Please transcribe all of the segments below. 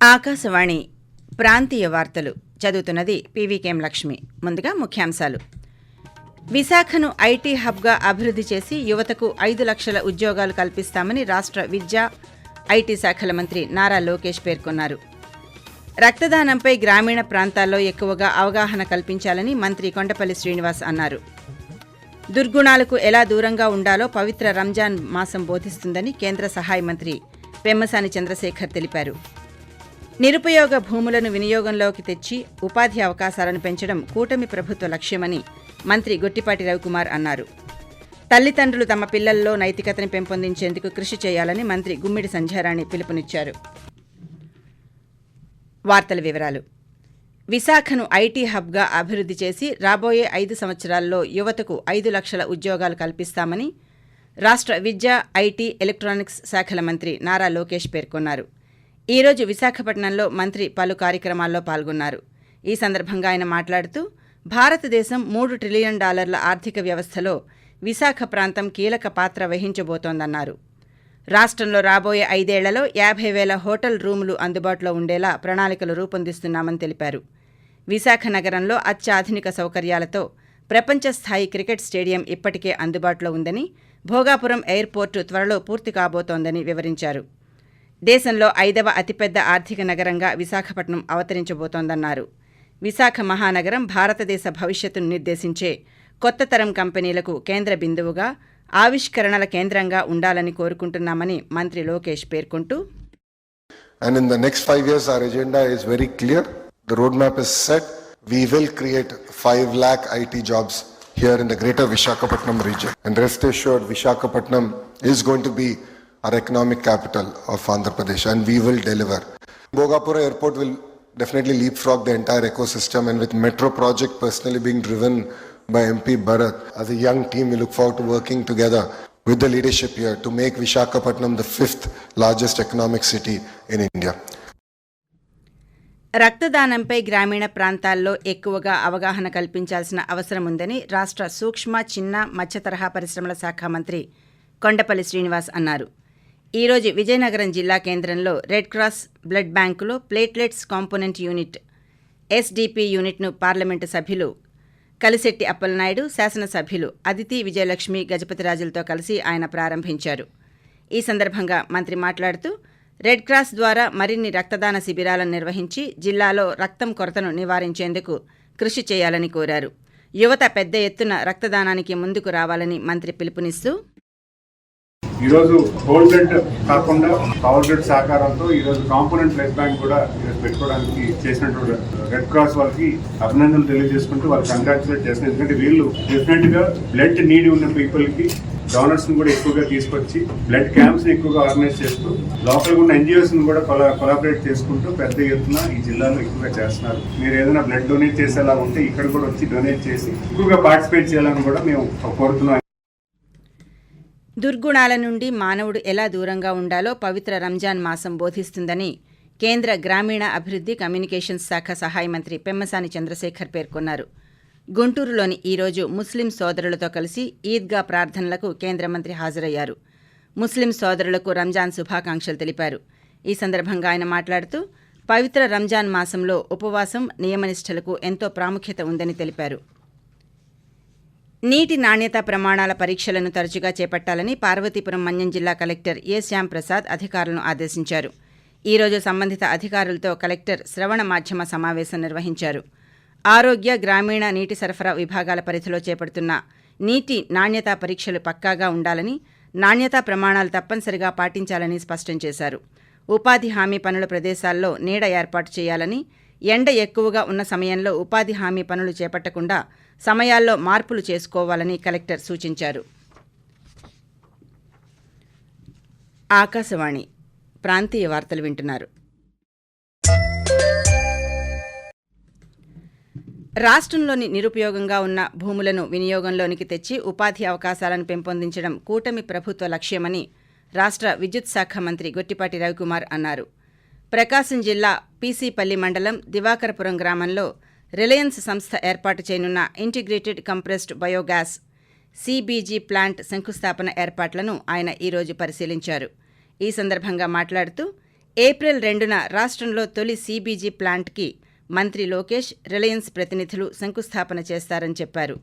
ఆకాశవాణి ప్రాంతీయ వార్తలు చదువుతున్నది పీవీకేఎం లక్ష్మి. ముందుగా ముఖ్యాంశాలు. విశాఖను ఐటీ హబ్గా అభివృద్ధి చేసి యువతకు ఐదు లక్షల ఉద్యోగాలు కల్పిస్తామని రాష్ట్ర విద్యా ఐటీ శాఖల మంత్రి నారా లోకేష్ పేర్కొన్నారు. రక్తదానంపై గ్రామీణ ప్రాంతాల్లో ఎక్కువగా అవగాహన కల్పించాలని మంత్రి కొండపల్లి శ్రీనివాస్ అన్నారు. దుర్గుణాలకు ఎలా దూరంగా ఉండాలో పవిత్ర రంజాన్ మాసం బోధిస్తుందని కేంద్ర సహాయ మంత్రి పెమ్మసాని చంద్రశేఖర్ తెలిపారు. నిరుపయోగ భూములను వినియోగంలోకి తెచ్చి ఉపాధి అవకాశాలను పెంచడం కూటమి ప్రభుత్వ లక్ష్యమని మంత్రి గొట్టిపాటి రవికుమార్ అన్నారు. తల్లిదండ్రులు తమ పిల్లల్లో నైతికతను పెంపొందించేందుకు కృషి చేయాలని మంత్రి గుమ్మిడి సంధ్యారాణి పిలుపునిచ్చారు. వార్తల వివరాలు. విశాఖను ఐటీ హబ్గా అభివృద్ధి చేసి రాబోయే ఐదు సంవత్సరాల్లో యువతకు ఐదు లక్షల ఉద్యోగాలు కల్పిస్తామని రాష్ట్ర విద్యా ఐటీ ఎలక్ట్రానిక్స్ శాఖల మంత్రి నారా లోకేష్ పేర్కొన్నారు. ఈ రోజు విశాఖపట్నంలో మంత్రి పలు కార్యక్రమాల్లో పాల్గొన్నారు. ఈ సందర్భంగా ఆయన మాట్లాడుతూ భారతదేశం మూడు ట్రిలియన్ డాలర్ల ఆర్థిక వ్యవస్థలో విశాఖ ప్రాంతం కీలక పాత్ర వహించబోతోందన్నారు. రాష్ట్రంలో రాబోయే ఐదేళ్ళలో యాభై వేల హోటల్ రూములు అందుబాటులో ఉండేలా ప్రణాళికలు రూపొందిస్తున్నామని తెలిపారు. విశాఖ నగరంలో అత్యాధునిక సౌకర్యాలతో ప్రపంచ స్థాయి క్రికెట్ స్టేడియం ఇప్పటికే అందుబాటులో ఉందని భోగాపురం ఎయిర్పోర్టు త్వరలో పూర్తి కాబోతోందని వివరించారు. దేశంలో ఐదవ అతిపెద్ద ఆర్థిక నగరంగా విశాఖపట్నం అవతరించబోతోందన్నారు విశాఖ మహానగరం భారతదేశ భవిష్యత్తును నిర్దేశించే కొత్త తరం కంపెనీలకు కేంద్ర బిందువుగా ఆవిష్కరణల కేంద్రంగా ఉండాలని కోరుకుంటున్నామని మంత్రి లోకేష్ పేర్కొంటూ And in the next five years, our agenda is very clear. The roadmap is set. We will create 5 lakh IT jobs here in the greater Vishakhapatnam region. And rest assured, Vishakhapatnam is going to be our economic capital of Andhra Pradesh and we will deliver. Bogapura Airport will definitely leapfrog the entire ecosystem and with metro project personally being driven by MP Bharat, as a young team, we look forward to working together with the leadership here to make Vishakhapatnam the fifth largest economic city in India. రక్తదానంపై గ్రామీణ ప్రాంతాల్లో ఎక్కువగా అవగాహన కల్పించాల్సిన అవసరం ఉందని రాష్ట్ర సూక్ష్మ చిన్న మధ్య తరహా పరిశ్రమల శాఖ మంత్రి కొండపల్లి శ్రీనివాస్ అన్నారు ఈ రోజు విజయనగరం జిల్లా కేంద్రంలో రెడ్ క్రాస్ బ్లడ్ బ్యాంకులో ప్లేట్లెట్స్ కాంపోనెంట్ యూనిట్ ఎస్డిపి యూనిట్ను పార్లమెంటు సభ్యులు కలిశెట్టి అప్పలనాయుడు శాసనసభ్యులు అదితి విజయలక్ష్మి గజపతిరాజులతో కలిసి ఆయన ప్రారంభించారు. ఈ సందర్భంగా మంత్రి మాట్లాడుతూ రెడ్ క్రాస్ ద్వారా మరిన్ని రక్తదాన శిబిరాలను నిర్వహించి జిల్లాలో రక్తం కొరతను నివారించేందుకు కృషి చేయాలని కోరారు. యువత పెద్ద ఎత్తున రక్తదానానికి ముందుకు రావాలని మంత్రి పిలుపునిస్తూ ఈరోజు హోల్ బ్లడ్ కాకుండా పవర్ బ్లడ్ సహకారంతో ఈరోజు కాంపోనెంట్ బ్లడ్ బ్యాంక్ కూడా ఈరోజు పెట్టుకోవడానికి చేసినటువంటి రెడ్ క్రాస్ వాళ్ళకి అభినందనలు తెలియజేసుకుంటూ వాళ్ళు కంగ్రాచులేట్ చేస్తున్నారు. ఎందుకంటే వీళ్ళు డెఫినెట్గా బ్లడ్ నీడ్ ఉన్న పీపుల్కి డోనర్స్ని కూడా ఎక్కువగా తీసుకొచ్చి బ్లడ్ క్యాంప్స్ని ఎక్కువగా ఆర్గనైజ్ చేస్తూ లోకల్ ఉన్న ఎన్జిఓస్ని కూడా కొలాబరేట్ చేసుకుంటూ పెద్ద ఎత్తున ఈ జిల్లాలో ఎక్కువగా చేస్తున్నారు. మీరు ఏదైనా బ్లడ్ డొనేట్ చేసేలా ఉంటే ఇక్కడ కూడా వచ్చి డొనేట్ చేసి ఎక్కువగా పార్టిసిపేట్ చేయాలని కూడా మేము కోరుతున్నాం. దుర్గుణాల నుండి మానవుడు ఎలా దూరంగా ఉండాలో పవిత్ర రంజాన్ మాసం బోధిస్తుందని కేంద్ర గ్రామీణ అభివృద్ధి కమ్యూనికేషన్స్ శాఖ సహాయ మంత్రి పెమ్మసాని చంద్రశేఖర్ పేర్కొన్నారు. గుంటూరులోని ఈరోజు ముస్లిం సోదరులతో కలిసి ఈద్గా ప్రార్థనలకు కేంద్ర మంత్రి హాజరయ్యారు. ముస్లిం సోదరులకు రంజాన్ శుభాకాంక్షలు తెలిపారు. ఈ సందర్భంగా ఆయన మాట్లాడుతూ పవిత్ర రంజాన్ మాసంలో ఉపవాసం నియమనిష్టలకు ఎంతో ప్రాముఖ్యత ఉందని తెలిపారు. నీటి నాణ్యత ప్రమాణాల పరీక్షలను తరచుగా చేపట్టాలని పార్వతీపురం మన్యం జిల్లా కలెక్టర్ ఏ శ్యాంప్రసాద్ అధికారులను ఆదేశించారు. ఈ రోజు సంబంధిత అధికారులతో కలెక్టర్ శ్రవణ మాధ్యమ సమావేశం నిర్వహించారు. ఆరోగ్య గ్రామీణ నీటి సరఫరా విభాగాల పరిధిలో చేపడుతున్న నీటి నాణ్యతా పరీక్షలు పక్కాగా ఉండాలని నాణ్యతా ప్రమాణాలు తప్పనిసరిగా పాటించాలని స్పష్టం చేశారు. ఉపాధి హామీ పనుల ప్రదేశాల్లో నీడ ఏర్పాటు చేయాలని ఎండ ఎక్కువగా ఉన్న సమయంలో ఉపాధి హామీ పనులు చేపట్టకుండా సమయాల్లో మార్పులు చేసుకోవాలని కలెక్టర్ సూచించారు. ఆకాశవాణి ప్రాంతీయ వార్తలు వింటున్నారు. రాష్ట్రంలోని నిరుపయోగంగా ఉన్న భూములను వినియోగంలోనికి తెచ్చి ఉపాధి అవకాశాలను పెంపొందించడం కూటమి ప్రభుత్వ లక్ష్యమని రాష్ట్ర విద్యుత్ శాఖ మంత్రి గొట్టిపాటి రవికుమార్ అన్నారు. ప్రకాశం జిల్లా పీసీపల్లి మండలం దివాకరపురం గ్రామంలో రిలయన్స్ సంస్థ ఏర్పాటు చేయనున్న integrated compressed biogas CBG plant శంకుస్థాపన ఏర్పాట్లను ఆయన ఈరోజు పరిశీలించారు. ఈ సందర్భంగా మాట్లాడుతూ ఏప్రిల్ రెండున రాష్ట్రంలో తొలి సీబీజీ ప్లాంట్కి మంత్రి లోకేష్ రిలయన్స్ ప్రతినిధులు శంకుస్థాపన చేస్తారని చెప్పారు.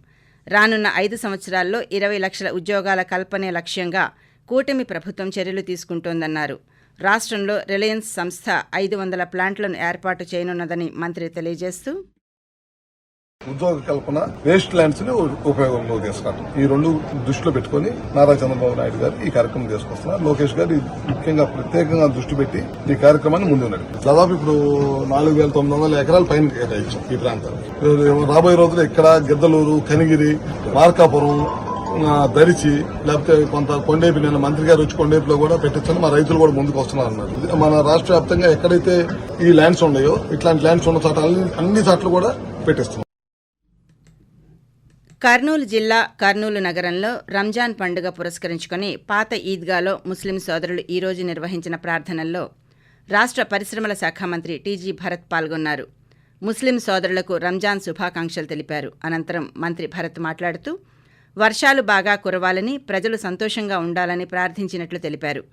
రానున్న ఐదు సంవత్సరాల్లో ఇరవై లక్షల ఉద్యోగాల కల్పనే లక్ష్యంగా కూటమి ప్రభుత్వం చర్యలు తీసుకుంటోందన్నారు. రాష్ట్రంలో రిలయన్స్ సంస్థ ఐదు వందల ప్లాంట్లను ఏర్పాటు చేయనున్నదని మంత్రి తెలియజేస్తూ ఉద్యోగ కల్పన వేస్ట్ ల్యాండ్స్ని ఉపయోగంలో తీసుకున్నారు. ఈ రెండు దృష్టిలో పెట్టుకుని నారా చంద్రబాబు నాయుడు గారు ఈ కార్యక్రమం తీసుకొస్తున్నారు. లోకేష్ గారు ఇది ముఖ్యంగా ప్రత్యేకంగా దృష్టి పెట్టి ఈ కార్యక్రమాన్ని ముందు దాదాపు ఇప్పుడు నాలుగు వేల తొమ్మిది వందల ఎకరాల పైన కేటాయించాం ఈ ప్రాంతానికి రాబోయే రోజుల్లో ఇక్కడ గిద్దలూరు కనిగిరి మార్కాపురం ధరిచి లేకపోతే కొంత కొండేపి నేను మంత్రి గారు వచ్చి కొండేపిలో కూడా పెట్టించాను మా రైతులు కూడా ముందుకు వస్తున్నారు అన్నారు మన రాష్ట్ర వ్యాప్తంగా ఎక్కడైతే ఈ ల్యాండ్స్ ఉన్నాయో ఇట్లాంటి ల్యాండ్స్ ఉన్న చోట అన్ని- అన్ని చోట్ల కూడా పెట్టిస్తున్నాం. కర్నూలు జిల్లా కర్నూలు నగరంలో రంజాన్ పండుగ పురస్కరించుకొని పాత ఈద్గాలో ముస్లిం సోదరులు ఈరోజు నిర్వహించిన ప్రార్థనల్లో రాష్ట్ర పరిశ్రమల శాఖ మంత్రి టీజీ భరత్ పాల్గొన్నారు. ముస్లిం సోదరులకు రంజాన్ శుభాకాంక్షలు తెలిపారు. అనంతరం మంత్రి భరత్ మాట్లాడుతూ వర్షాలు బాగా కురవాలని ప్రజలు సంతోషంగా ఉండాలని ప్రార్థించినట్లు తెలిపారు.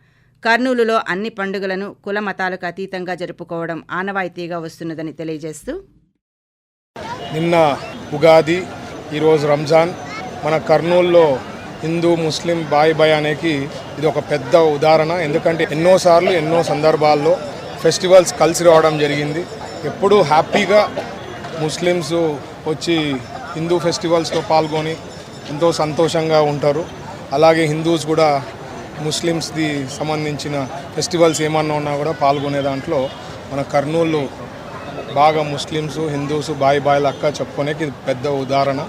కర్నూలులో అన్ని పండుగలను కుల మతాలకు అతీతంగా జరుపుకోవడం ఆనవాయితీగా వస్తున్నదని తెలియజేస్తూ నిన్న ఉగాది ఈరోజు రంజాన్. మన కర్నూలులో హిందూ ముస్లిం బాయ్ బాయ్ అనేది ఇది ఒక పెద్ద ఉదాహరణ. ఎందుకంటే ఎన్నోసార్లు ఎన్నో సందర్భాల్లో ఫెస్టివల్స్ కలిసి రావడం జరిగింది. ఎప్పుడూ హ్యాపీగా ముస్లిమ్స్ వచ్చి హిందూ ఫెస్టివల్స్లో పాల్గొని ఎంతో సంతోషంగా ఉంటారు. అలాగే హిందూస్ కూడా ముస్లిమ్స్ది సంబంధించిన ఫెస్టివల్స్ ఏమన్నా ఉన్నా కూడా పాల్గొనే దాంట్లో మన కర్నూలు బాగా ముస్లిమ్స్ హిందూస్ బాయ్ బాయ్ లక్క చెప్పుకోనేకి ఇది పెద్ద ఉదాహరణ.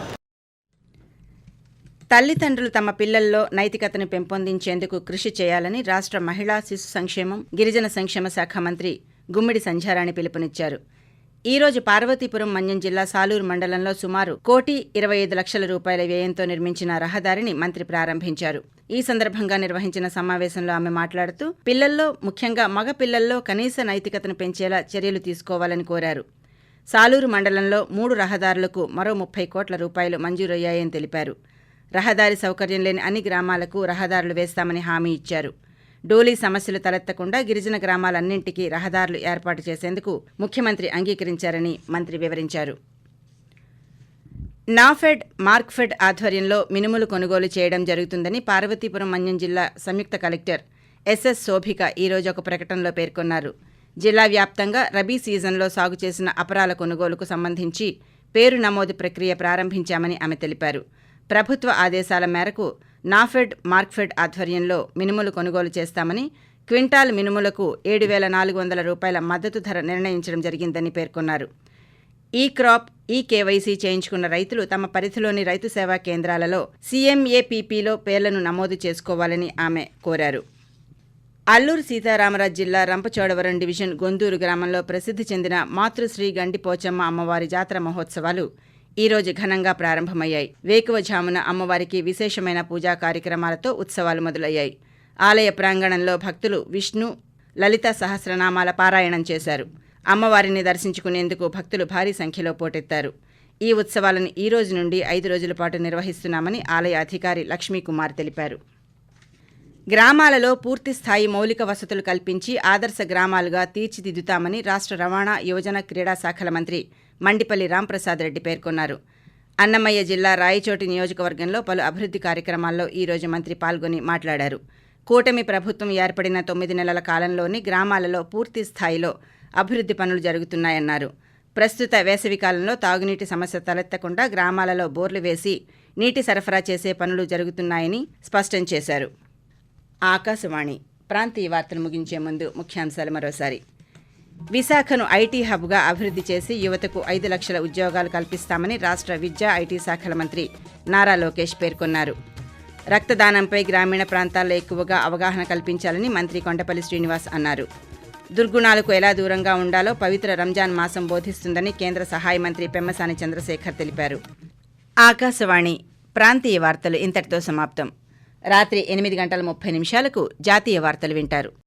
తల్లిదండ్రులు తమ పిల్లల్లో నైతికతను పెంపొందించేందుకు కృషి చేయాలని రాష్ట్ర మహిళా శిశు సంక్షేమం గిరిజన సంక్షేమ శాఖ మంత్రి గుమ్మిడి సంధ్యారాణి పిలుపునిచ్చారు. ఈ రోజు పార్వతీపురం మన్యం జిల్లా సాలూరు మండలంలో సుమారు కోటి ఇరవై ఐదు లక్షల రూపాయల వ్యయంతో నిర్మించిన రహదారిని మంత్రి ప్రారంభించారు. ఈ సందర్భంగా నిర్వహించిన సమావేశంలో ఆమె మాట్లాడుతూ పిల్లల్లో ముఖ్యంగా మగ పిల్లల్లో కనీస నైతికతను పెంచేలా చర్యలు తీసుకోవాలని కోరారు. సాలూరు మండలంలో మూడు రహదారులకు మరో ముప్పై కోట్ల రూపాయలు మంజూరయ్యాయని తెలిపారు. రహదారి సౌకర్యం లేని అన్ని గ్రామాలకు రహదారులు వేస్తామని హామీ ఇచ్చారు. డోలీ సమస్యలు తలెత్తకుండా గిరిజన గ్రామాలన్నింటికీ రహదారులు ఏర్పాటు చేసేందుకు ముఖ్యమంత్రి అంగీకరించారని మంత్రి వివరించారు. నాఫెడ్ మార్క్ఫెడ్ ఆధ్వర్యంలో మినుములు కొనుగోలు చేయడం జరుగుతుందని పార్వతీపురం మన్యం జిల్లా సంయుక్త కలెక్టర్ ఎస్ఎస్ శోభిక ఈరోజు ఒక ప్రకటనలో పేర్కొన్నారు. జిల్లా వ్యాప్తంగా రబీ సీజన్లో సాగు చేసిన అపరాల కొనుగోలుకు సంబంధించి పేరు నమోదు ప్రక్రియ ప్రారంభించామని ఆమె తెలిపారు. ప్రభుత్వ ఆదేశాల మేరకు నాఫెడ్ మార్క్ఫెడ్ ఆధ్వర్యంలో మినుములు కొనుగోలు చేస్తామని క్వింటాల్ మినుములకు ఏడు వేల నాలుగు వందల రూపాయల మద్దతు ధర నిర్ణయించడం జరిగిందని పేర్కొన్నారు. ఈ క్రాప్ ఈ కేవైసీ చేయించుకున్న రైతులు తమ పరిధిలోని రైతు సేవా కేంద్రాలలో సీఎంఏపీపీలో పేర్లను నమోదు చేసుకోవాలని ఆమె కోరారు. అల్లూరు సీతారామరాజు జిల్లా రంపచోడవరం డివిజన్ గొందూరు గ్రామంలో ప్రసిద్ధి చెందిన మాతృశ్రీ గండిపోచమ్మ అమ్మవారి జాతర మహోత్సవాలు ఈ రోజు ఘనంగా ప్రారంభమయ్యాయి. వేకువజామున అమ్మవారికి విశేషమైన పూజా కార్యక్రమాలతో ఉత్సవాలు మొదలయ్యాయి. ఆలయ ప్రాంగణంలో భక్తులు విష్ణు లలిత సహస్రనామాల పారాయణం చేశారు. అమ్మవారిని దర్శించుకునేందుకు భక్తులు భారీ సంఖ్యలో పోటెత్తారు. ఈ ఉత్సవాలను ఈ రోజు నుండి ఐదు రోజుల పాటు నిర్వహిస్తున్నామని ఆలయ అధికారి లక్ష్మీకుమార్ తెలిపారు. గ్రామాలలో పూర్తి స్థాయి మౌలిక వసతులు కల్పించి ఆదర్శ గ్రామాలుగా తీర్చిదిద్దుతామని రాష్ట్ర రవాణా యువజన క్రీడా శాఖల మంత్రి మండిపల్లి రాంప్రసాద్ రెడ్డి పేర్కొన్నారు. అన్నమయ్య జిల్లా రాయచోటి నియోజకవర్గంలో పలు అభివృద్ధి కార్యక్రమాల్లో ఈ రోజు మంత్రి పాల్గొని మాట్లాడారు. కూటమి ప్రభుత్వం ఏర్పడిన తొమ్మిది నెలల కాలంలోని గ్రామాలలో పూర్తి స్థాయిలో అభివృద్ధి పనులు జరుగుతున్నాయన్నారు. ప్రస్తుత వేసవి కాలంలో తాగునీటి సమస్య తలెత్తకుండా గ్రామాలలో బోర్లు వేసి నీటి సరఫరా చేసే పనులు జరుగుతున్నాయని స్పష్టం చేశారు. ఆకాశవాణి ప్రాంతీయ వార్తలు ముగించే ముందు ముఖ్యాంశాలు మరోసారి. విశాఖను ఐటీ హబ్గా అభివృద్ధి చేసి యువతకు ఐదు లక్షల ఉద్యోగాలు కల్పిస్తామని రాష్ట్ర విద్యా ఐటీ శాఖల మంత్రి నారా లోకేష్ పేర్కొన్నారు. రక్తదానంపై గ్రామీణ ప్రాంతాల్లో ఎక్కువగా అవగాహన కల్పించాలని మంత్రి కొండపల్లి శ్రీనివాస్ అన్నారు. దుర్గుణాలకు ఎలా దూరంగా ఉండాలో పవిత్ర రంజాన్ మాసం బోధిస్తుందని కేంద్ర సహాయ మంత్రి పెమ్మసాని చంద్రశేఖర్ తెలిపారు. ఆకాశవాణి ప్రాంతీయ వార్తలు ఇంతటితో సమాప్తం. రాత్రి ఎనిమిది గంటల ముప్పై నిమిషాలకు జాతీయ వార్తలు వింటారు.